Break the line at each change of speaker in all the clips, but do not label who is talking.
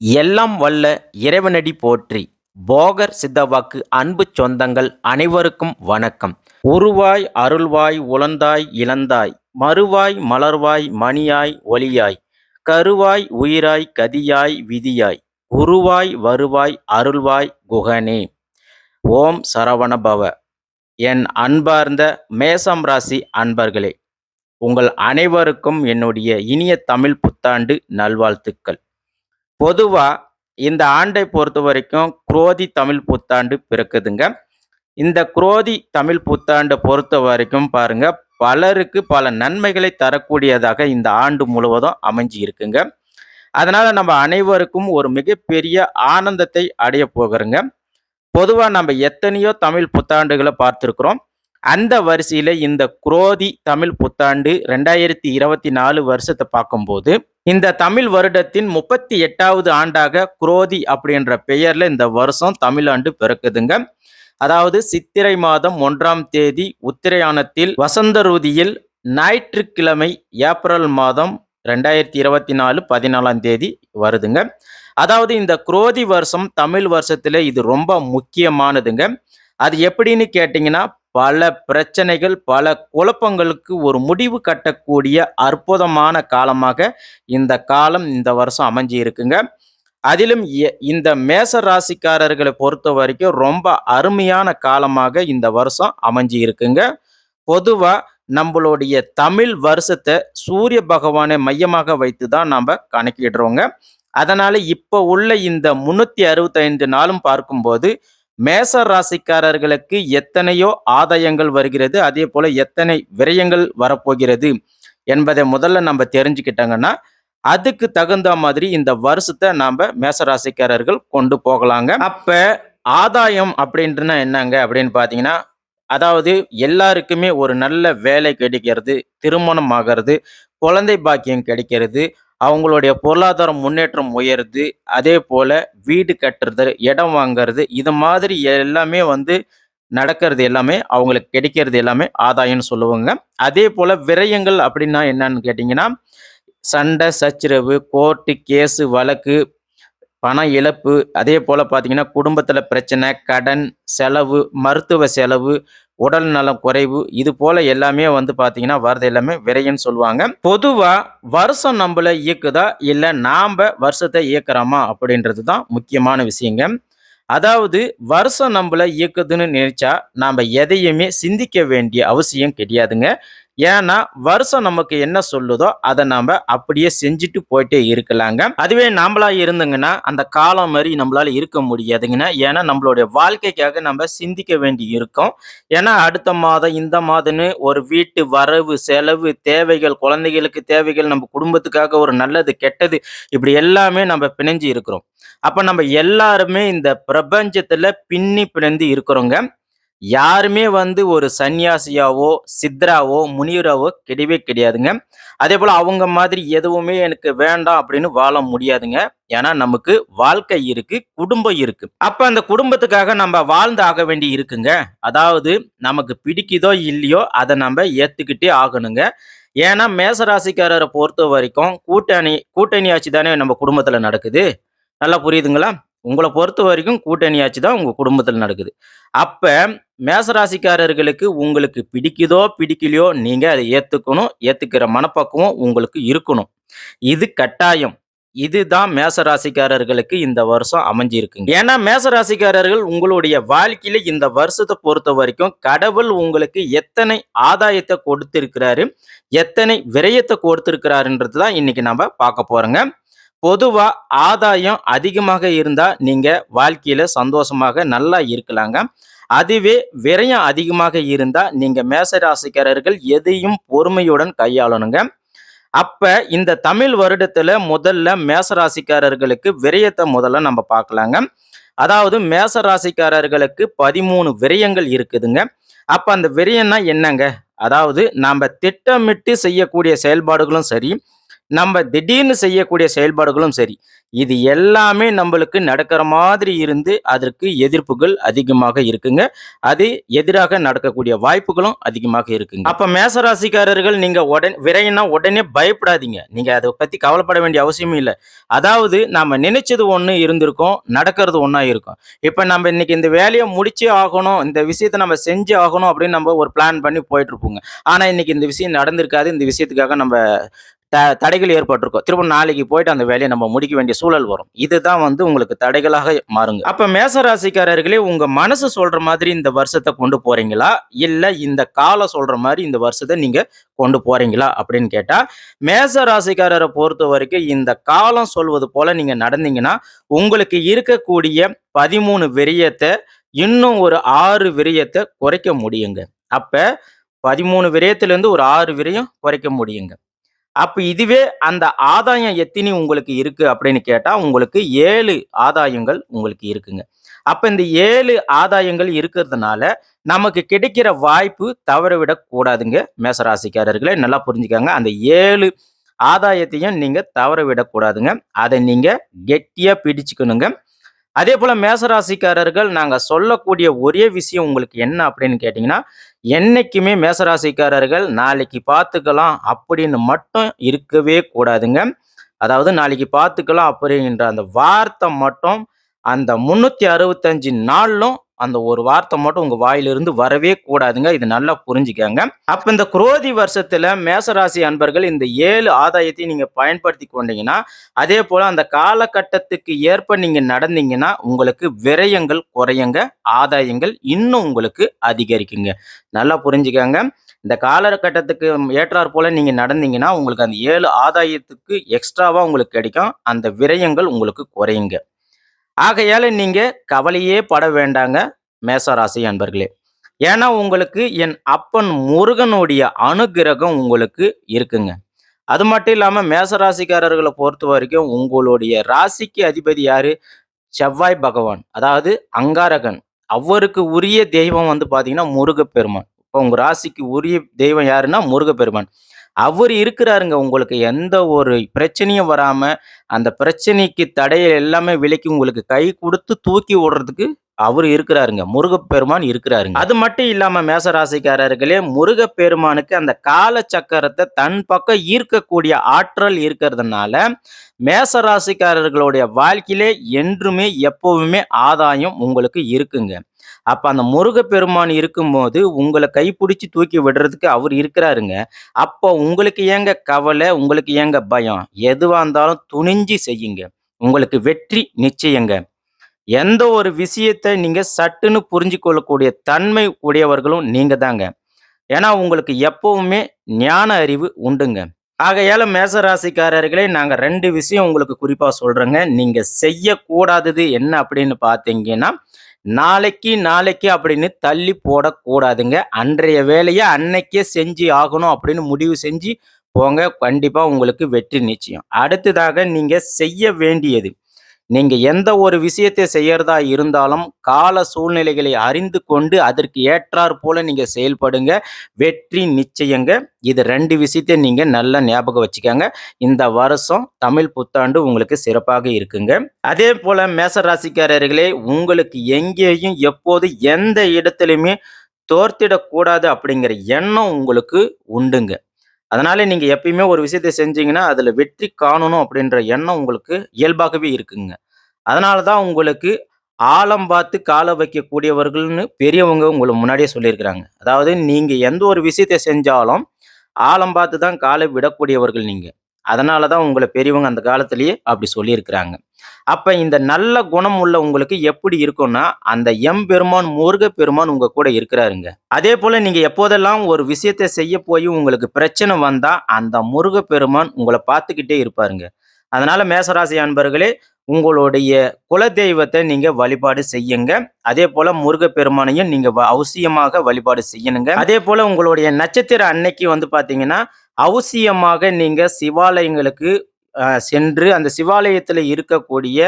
எல்லாம் வல்ல இறைவனடி போற்றி. போகர் சித்தவாக்கு அன்பு சொந்தங்கள் அனைவருக்கும் வணக்கம். உருவாய் அருள்வாய் உழந்தாய் இழந்தாய். மறுவாய் மலர்வாய் மணியாய் ஒளியாய். கருவாய் உயிராய் கதியாய் விதியாய். குருவாய் வருவாய் அருள்வாய் குகனே. ஓம் சரவணபவ. என் அன்பார்ந்த மேசம் ராசி அன்பர்களே உங்கள் அனைவருக்கும் என்னுடைய இனிய தமிழ் புத்தாண்டு நல்வாழ்த்துக்கள். பொதுவாக இந்த ஆண்டை பொறுத்த வரைக்கும் குரோதி தமிழ் புத்தாண்டு பிறக்குதுங்க. இந்த குரோதி தமிழ் புத்தாண்டை பொறுத்த வரைக்கும் பாருங்க பலருக்கு பல நன்மைகளை தரக்கூடியதாக இந்த ஆண்டு முழுவதும் அமைஞ்சு இருக்குங்க. அதனால நம்ம அனைவருக்கும் ஒரு மிகப்பெரிய ஆனந்தத்தை அடைய போகிறோங்க. பொதுவாக நம்ம எத்தனையோ தமிழ் புத்தாண்டுகளை பார்த்துருக்குறோம். அந்த வரிசையில் இந்த குரோதி தமிழ் புத்தாண்டு ரெண்டாயிரத்தி இருபத்தி நாலு வருஷத்தை பார்க்கும்போது இந்த தமிழ் வருடத்தின் முப்பத்தி எட்டாவது ஆண்டாக குரோதி அப்படின்ற பெயரில் இந்த வருஷம் தமிழாண்டு பிறக்குதுங்க. அதாவது சித்திரை மாதம் ஒன்றாம் தேதி உத்திரையானத்தில் வசந்த ருதியில் ஞாயிற்றுக்கிழமை ஏப்ரல் மாதம் ரெண்டாயிரத்தி இருபத்தி நாலு பதினாலாம் தேதி வருதுங்க. அதாவது இந்த குரோதி வருஷம் தமிழ் வருஷத்தில் இது ரொம்ப முக்கியமானதுங்க. அது எப்படின்னு கேட்டிங்கன்னா பல பிரச்சனைகள் பல குழப்பங்களுக்கு ஒரு முடிவு கட்டக்கூடிய அற்புதமான காலமாக இந்த காலம் இந்த வருஷம் அமைஞ்சு இருக்குங்க. அதிலும் இந்த மேச ராசிக்காரர்களை பொறுத்த வரைக்கும் ரொம்ப அருமையான காலமாக இந்த வருஷம் அமைஞ்சு இருக்குங்க. பொதுவாக நம்மளுடைய தமிழ் வருஷத்தை சூரிய பகவானை மையமாக வைத்து தான் நம்ம கணக்கிடுறோங்க. அதனால இப்போ உள்ள இந்த முந்நூற்றி அறுபத்தைந்து நாளும் பார்க்கும்போது மேச ராசிக்காரர்களுக்கு எத்தனையோ ஆதாயங்கள் வருகிறது. அதே போல எத்தனை விரயங்கள் வரப்போகிறது என்பதை முதல்ல நம்ம தெரிஞ்சுக்கிட்டாங்கன்னா அதுக்கு தகுந்த மாதிரி இந்த வருஷத்தை நாம மேச ராசிக்காரர்கள் கொண்டு போகலாங்க. அப்ப ஆதாயம் அப்படின்றனா என்னங்க? அப்படின்னு பாத்தீங்கன்னா அதாவது எல்லாருக்குமே ஒரு நல்ல வேலை கிடைக்கிறது திருமணம் ஆகிறது குழந்தை பாக்கியம் கிடைக்கிறது அவங்களுடைய பொருளாதார முன்னேற்றம் உயருது. அதே போல் வீடு கட்டுறது இடம் வாங்குறது இது மாதிரி எல்லாமே வந்து நடக்கிறது எல்லாமே அவங்களுக்கு கிடைக்கிறது எல்லாமே ஆதாயம்னு சொல்லுவாங்க. அதே போல் விரயங்கள் அப்படின்னா என்னன்னு கேட்டிங்கன்னா சண்டை சச்சரவு கோர்ட்டு கேஸு வழக்கு பண இழப்பு அதே போல் பார்த்தீங்கன்னா குடும்பத்தில் பிரச்சனை கடன் செலவு மருத்துவ செலவு உடல் நலம் குறைவு இது போல எல்லாமே வந்து பார்த்தீங்கன்னா வரது எல்லாமே விரைன்னு சொல்லுவாங்க. பொதுவாக வருஷம் நம்மள இயக்குதா இல்லை நாம் வருஷத்தை இயக்குறோமா அப்படின்றது தான் முக்கியமான விஷயங்க. அதாவது வருஷம் நம்மள இயக்குதுன்னு நினைச்சா நாம் எதையுமே சிந்திக்க வேண்டிய அவசியம் கிடையாதுங்க. ஏன்னா வருஷம் நமக்கு என்ன சொல்லுதோ அதை நாம அப்படியே செஞ்சுட்டு போயிட்டே இருக்கலாங்க. அதுவே நம்மளா இருந்துங்கன்னா அந்த காலம் மாதிரி நம்மளால இருக்க முடியாதுங்கன்னா ஏன்னா நம்மளுடைய வாழ்க்கைக்காக நம்ம சிந்திக்க வேண்டி இருக்கும். ஏன்னா அடுத்த மாதம் இந்த மாதம்னு ஒரு வீட்டு வரவு செலவு தேவைகள் குழந்தைகளுக்கு தேவைகள் நம்ம குடும்பத்துக்காக ஒரு நல்லது கெட்டது இப்படி எல்லாமே நம்ம பிணைஞ்சு இருக்கிறோம். அப்ப நம்ம எல்லாருமே இந்த பிரபஞ்சத்துல பின்னி பிணைந்து இருக்கிறோங்க. யாருமே வந்து ஒரு சன்னியாசியாவோ சித்ராவோ முனிவராவோ கிடையவே கிடையாதுங்க. அதே போல் அவங்க மாதிரி எதுவுமே எனக்கு வேண்டாம் அப்படின்னு வாழ முடியாதுங்க. ஏன்னா நமக்கு வாழ்க்கை இருக்கு குடும்பம் இருக்கு. அப்ப அந்த குடும்பத்துக்காக நம்ம வாழ்ந்து ஆக வேண்டி இருக்குங்க. அதாவது நமக்கு பிடிக்குதோ இல்லையோ அதை நம்ம ஏத்துக்கிட்டே ஆகணுங்க. ஏன்னா மேசராசிக்காரரை பொறுத்த வரைக்கும் கூட்டணி கூட்டணி ஆட்சி தானே நம்ம குடும்பத்துல நடக்குது. நல்லா புரியுதுங்களா? உங்களை பொறுத்த வரைக்கும் கூட்டணி ஆட்சி தான் உங்கள் குடும்பத்தில் நடக்குது. அப்போ மேசராசிக்காரர்களுக்கு உங்களுக்கு பிடிக்குதோ பிடிக்கலையோ நீங்கள் அதை ஏற்றுக்கணும் ஏற்றுக்கிற மனப்பக்குவம் உங்களுக்கு இருக்கணும். இது கட்டாயம். இதுதான் மேசராசிக்காரர்களுக்கு இந்த வருஷம் அமைஞ்சிருக்குங்க. ஏன்னா மேசராசிக்காரர்கள் உங்களுடைய வாழ்க்கையில இந்த வருஷத்தை பொறுத்த வரைக்கும் கடவுள் உங்களுக்கு எத்தனை ஆதாயத்தை கொடுத்திருக்கிறாரு எத்தனை விரயத்தை கொடுத்திருக்கிறாருன்றது தான் இன்னைக்கு நம்ம பார்க்க போறோங்க. பொதுவா ஆதாயம் அதிகமாக இருந்தா நீங்க வாழ்க்கையில சந்தோஷமாக நல்லா இருக்கலாங்க. அதுவே விரயம் அதிகமாக இருந்தா நீங்க மேசராசிக்காரர்கள் எதையும் பொறுமையுடன் கையாளணுங்க. அப்ப இந்த தமிழ் வருடத்துல முதல்ல மேசராசிக்காரர்களுக்கு விரயத்தை முதல்ல நம்ம பார்க்கலாங்க. அதாவது மேசராசிக்காரர்களுக்கு பதிமூணு விரயங்கள் இருக்குதுங்க. அப்ப அந்த விரயம்னா என்னங்க? அதாவது நாம் திட்டமிட்டு செய்யக்கூடிய செயல்பாடுகளும் சரி நம்ம திடீர்னு செய்யக்கூடிய செயல்பாடுகளும் சரி இது எல்லாமே நம்மளுக்கு நடக்கிற மாதிரி இருந்து அதற்கு எதிர்ப்புகள் அதிகமாக இருக்குங்க. அது எதிராக நடக்கக்கூடிய வாய்ப்புகளும் அதிகமாக இருக்குங்க. அப்ப மேசராசிக்காரர்கள் நீங்க உடனே விரையினா உடனே பயப்படாதீங்க. நீங்க அதை பத்தி கவலைப்பட வேண்டிய அவசியமும் இல்லை. அதாவது நாம நினைச்சது ஒண்ணு இருந்திருக்கும் நடக்கிறது ஒன்றா இருக்கும். இப்ப நம்ம இன்னைக்கு இந்த வேலையை முடிச்சே ஆகணும் இந்த விஷயத்தை நம்ம செஞ்சு ஆகணும் அப்படின்னு நம்ம ஒரு பிளான் பண்ணி போயிட்டு இருப்போங்க. ஆனா இன்னைக்கு இந்த விஷயம் நடந்திருக்காது இந்த விஷயத்துக்காக நம்ம த தடைகள் ஏற்பட்டிருக்கும். திரும்ப நாளைக்கு போயிட்டு அந்த வேலையை நம்ம முடிக்க வேண்டிய சூழல் வரும். இதுதான் வந்து உங்களுக்கு தடைகளாக மாறுங்க. அப்ப மேசராசிக்காரர்களே உங்க மனசு சொல்ற மாதிரி இந்த வருஷத்தை கொண்டு போறீங்களா? இல்ல இந்த காலம் சொல்ற மாதிரி இந்த வருஷத்தை நீங்க கொண்டு போறீங்களா? அப்படின்னு கேட்டா மேச ராசிக்காரரை பொறுத்த வரைக்கும் இந்த காலம் சொல்வது போல நீங்க நடந்தீங்கன்னா உங்களுக்கு இருக்கக்கூடிய பதிமூணு விரயத்தை இன்னும் ஒரு ஆறு விரயத்தை குறைக்க முடியுங்க. அப்ப பதிமூணு விரயத்திலிருந்து ஒரு ஆறு விரயம் குறைக்க முடியுங்க. அப்ப இதுவே அந்த ஆதாயம் எத்தினி உங்களுக்கு இருக்கு அப்படின்னு கேட்டா உங்களுக்கு ஏழு ஆதாயங்கள் உங்களுக்கு இருக்குங்க. அப்ப இந்த ஏழு ஆதாயங்கள் இருக்கிறதுனால நமக்கு கிடைக்கிற வாய்ப்பு தவற விடக்கூடாதுங்க மேசராசிக்காரர்களே. நல்லா புரிஞ்சுக்காங்க. அந்த ஏழு ஆதாயத்தையும் நீங்க தவற விடக்கூடாதுங்க அதை நீங்க கெட்டியா பிடிச்சுக்கணுங்க. அதே போல மேசராசிக்காரர்கள் நாங்க சொல்லக்கூடிய ஒரே விஷயம் உங்களுக்கு என்ன அப்படின்னு கேட்டீங்கன்னா என்னைக்குமே மேசராசிக்காரர்கள் நாளைக்கு பார்த்துக்கலாம் அப்படின்னு மட்டும் இருக்கவே கூடாதுங்க. அதாவது நாளைக்கு பார்த்துக்கலாம் அப்படின்ற அந்த வார்த்தை மட்டும் அந்த முன்னூற்றி அறுபத்தஞ்சு நாளிலும் அந்த ஒரு வார்த்தை மட்டும் உங்க வாயிலிருந்து வரவே கூடாதுங்க. இது நல்லா புரிஞ்சுக்கங்க. அப்ப இந்த குரோதி வருஷத்துல மேசராசி அன்பர்கள் இந்த ஏழு ஆதாயத்தை நீங்க பயன்படுத்தி கொண்டீங்கன்னா அதே போல அந்த காலகட்டத்துக்கு ஏற்ப நீங்க நடந்தீங்கன்னா உங்களுக்கு விரயங்கள் குறையுங்க. ஆதாயங்கள் இன்னும் உங்களுக்கு அதிகரிக்குங்க. நல்லா புரிஞ்சுக்கங்க. இந்த காலகட்டத்துக்கு ஏற்றாற் போல நீங்க நடந்தீங்கன்னா உங்களுக்கு அந்த ஏழு ஆதாயத்துக்கு எக்ஸ்ட்ராவா உங்களுக்கு கிடைக்கும். அந்த விரயங்கள் உங்களுக்கு குறையுங்க. ஆகையால் நீங்கள் கவலையே பட வேண்டாங்க மேசராசி அன்பர்களே. ஏன்னா உங்களுக்கு என் அப்பன் முருகனுடைய அனுகிரகம் உங்களுக்கு இருக்குங்க. அது மட்டும் இல்லாமல் மேசராசிக்காரர்களை பொறுத்த வரைக்கும் உங்களுடைய ராசிக்கு அதிபதி யார்? செவ்வாய் பகவான். அதாவது அங்காரகன். அவருக்கு உரிய தெய்வம் வந்து பார்த்தீங்கன்னா முருகப்பெருமான். இப்போ உங்கள் ராசிக்கு உரிய தெய்வம் யாருன்னா முருகப்பெருமான். அவர் இருக்கிறாருங்க. உங்களுக்கு எந்த ஒரு பிரச்சனையும் வராமல் அந்த பிரச்சனைக்கு தடையை எல்லாமே விலக்கி உங்களுக்கு கை கொடுத்து தூக்கி விடுறதுக்கு அவர் இருக்கிறாருங்க. முருகப்பெருமான் இருக்கிறாருங்க. அது மட்டும் இல்லாம மேசராசிக்காரர்களே முருகப்பெருமானுக்கு அந்த கால சக்கரத்தை தன் பக்கம் ஈர்க்கக்கூடிய ஆற்றல் இருக்கிறதுனால மேசராசிக்காரர்களுடைய வாழ்க்கையிலே என்றுமே எப்பவுமே ஆதாயம் உங்களுக்கு இருக்குங்க. அப்போ அந்த முருகப்பெருமான் இருக்கும்போது உங்களை கைப்பிடிச்சி தூக்கி விடுறதுக்கு அவர் இருக்கிறாருங்க. அப்போ உங்களுக்கு ஏங்க கவலை உங்களுக்கு ஏங்க பயம்? எதுவாக இருந்தாலும் துணிஞ்சு செய்யுங்க. உங்களுக்கு வெற்றி நிச்சயங்க. எந்த ஒரு விஷயத்தை நீங்க சட்டுன்னு புரிஞ்சு கொள்ளக்கூடிய தன்மை உடையவர்களும் நீங்க தாங்க. ஏன்னா உங்களுக்கு எப்பவுமே ஞான அறிவு உண்டுங்க. ஆகையால மேசராசிக்காரர்களே நாங்க ரெண்டு விஷயம் உங்களுக்கு குறிப்பாக சொல்றேங்க. நீங்க செய்யக்கூடாதது என்ன அப்படின்னு பார்த்தீங்கன்னா நாளைக்கு நாளைக்கு அப்படின்னு தள்ளி போடக்கூடாதுங்க. அன்றைய வேலையை அன்னைக்கே செஞ்சு ஆகணும் அப்படின்னு முடிவு செஞ்சு போங்க. கண்டிப்பாக உங்களுக்கு வெற்றி நிச்சயம். அடுத்ததாக நீங்கள் செய்ய வேண்டியது. நீங்க எந்த ஒரு விஷயத்தை செய்யறதா இருந்தாலும் கால சூழ்நிலைகளை அறிந்து கொண்டு அதற்கு ஏற்றாற் போல நீங்க செயல்படுங்க. வெற்றி நிச்சயங்க. இது ரெண்டு விஷயத்தை நீங்க நல்லா ஞாபகம் வச்சுக்கோங்க. இந்த வருஷம் தமிழ் புத்தாண்டு உங்களுக்கு சிறப்பாக இருக்குங்க. அதே போல மேச ராசிக்காரர்களே உங்களுக்கு எங்கேயும் எப்போது எந்த இடத்துலையுமே தோர்த்திடக்கூடாது அப்படிங்கிற எண்ணம் உங்களுக்கு உண்டுங்க. அதனால நீங்க எப்பயுமே ஒரு விஷயத்தை செஞ்சீங்கன்னா அதுல வெற்றி காணணும் அப்படின்ற எண்ணம் உங்களுக்கு இயல்பாகவே இருக்குங்க. அதனால தான் உங்களுக்கு ஆழம் பார்த்து காலை வைக்கக்கூடியவர்கள்னு பெரியவங்க உங்களை முன்னாடியே சொல்லியிருக்கிறாங்க. அதாவது நீங்கள் எந்த ஒரு விஷயத்தை செஞ்சாலும் ஆழம் பார்த்து தான் காலை விடக்கூடியவர்கள் நீங்கள் அதனால தான் உங்களை பெரியவங்க அந்த காலத்திலேயே அப்படி சொல்லியிருக்கிறாங்க. அப்போ இந்த நல்ல குணம் உள்ள உங்களுக்கு எப்படி இருக்கும்னா அந்த எம்பெருமான் முருகப்பெருமான் உங்கள் கூட இருக்கிறாருங்க. அதே போல் நீங்கள் எப்போதெல்லாம் ஒரு விஷயத்தை செய்ய போய் உங்களுக்கு பிரச்சனை வந்தால் அந்த முருகப்பெருமான் உங்களை பார்த்துக்கிட்டே இருப்பாருங்க. அதனால் மேசராசி அன்பர்களே உங்களுடைய குலதெய்வத்தை நீங்கள் வழிபாடு செய்யுங்க. அதே போல் முருகப்பெருமானையும் நீங்கள் வ- அவசியமாக வழிபாடு செய்யணுங்க. அதே போல் உங்களுடைய நட்சத்திர அன்னைக்கு வந்து பார்த்தீங்கன்னா அவசியமாக நீங்க சிவாலயங்களுக்கு சென்று அந்த சிவாலயத்துல இருக்கக்கூடிய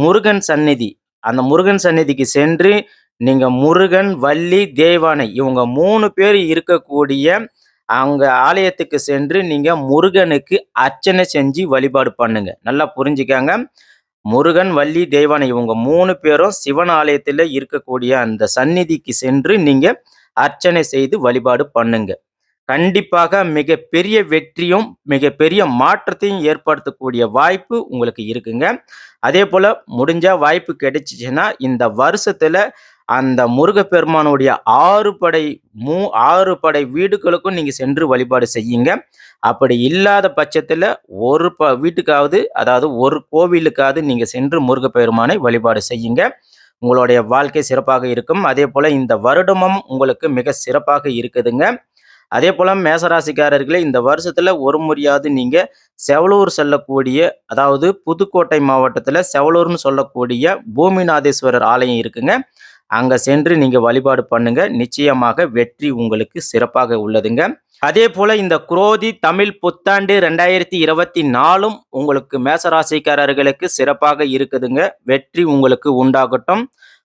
முருகன் சந்நிதி அந்த முருகன் சந்நிதிக்கு சென்று நீங்க முருகன் வள்ளி தேவானை இவங்க மூணு பேர் இருக்கக்கூடிய அங்க ஆலயத்துக்கு சென்று நீங்க முருகனுக்கு அர்ச்சனை செஞ்சு வழிபாடு பண்ணுங்க. நல்லா புரிஞ்சுக்காங்க? முருகன் வள்ளி தெய்வானை இவங்க மூணு பேரும் சிவன் ஆலயத்தில் இருக்கக்கூடிய அந்த சந்நிதிக்கு சென்று நீங்க அர்ச்சனை செய்து வழிபாடு பண்ணுங்க. கண்டிப்பாக மிகப்பெரிய வெற்றியும் மிகப்பெரிய மாற்றத்தையும் ஏற்படுத்தக்கூடிய வாய்ப்பு உங்களுக்கு இருக்குங்க. அதே போல் முடிஞ்சால் வாய்ப்பு கிடைச்சிச்சுன்னா இந்த வருஷத்தில் அந்த முருகப்பெருமானுடைய ஆறு படை மூ ஆறு படை வீடுகளுக்கும் நீங்கள் சென்று வழிபாடு செய்யுங்க. அப்படி இல்லாத பட்சத்தில் ஒரு ப வீட்டுக்காவது அதாவது ஒரு கோவிலுக்காவது நீங்கள் சென்று முருகப்பெருமானை வழிபாடு செய்யுங்க. உங்களுடைய வாழ்க்கை சிறப்பாக இருக்கும். அதே போல் இந்த வருடமும் உங்களுக்கு மிக சிறப்பாக இருக்குதுங்க. அதே போல் மேசராசிக்காரர்களே இந்த வருஷத்தில் ஒரு முறையாவது நீங்கள் செவலூர் செல்லக்கூடிய அதாவது புதுக்கோட்டை மாவட்டத்தில் செவலூர்னு சொல்லக்கூடிய பூமிநாதேஸ்வரர் ஆலயம் இருக்குங்க. அங்கே சென்று நீங்கள் வழிபாடு பண்ணுங்க. நிச்சயமாக வெற்றி உங்களுக்கு சிறப்பாக உள்ளதுங்க. அதே போல் இந்த குரோதி தமிழ் புத்தாண்டு ரெண்டாயிரத்தி இருபத்தி நாலும் உங்களுக்கு மேசராசிக்காரர்களுக்கு சிறப்பாக இருக்குதுங்க. வெற்றி உங்களுக்கு உண்டாகட்டும்.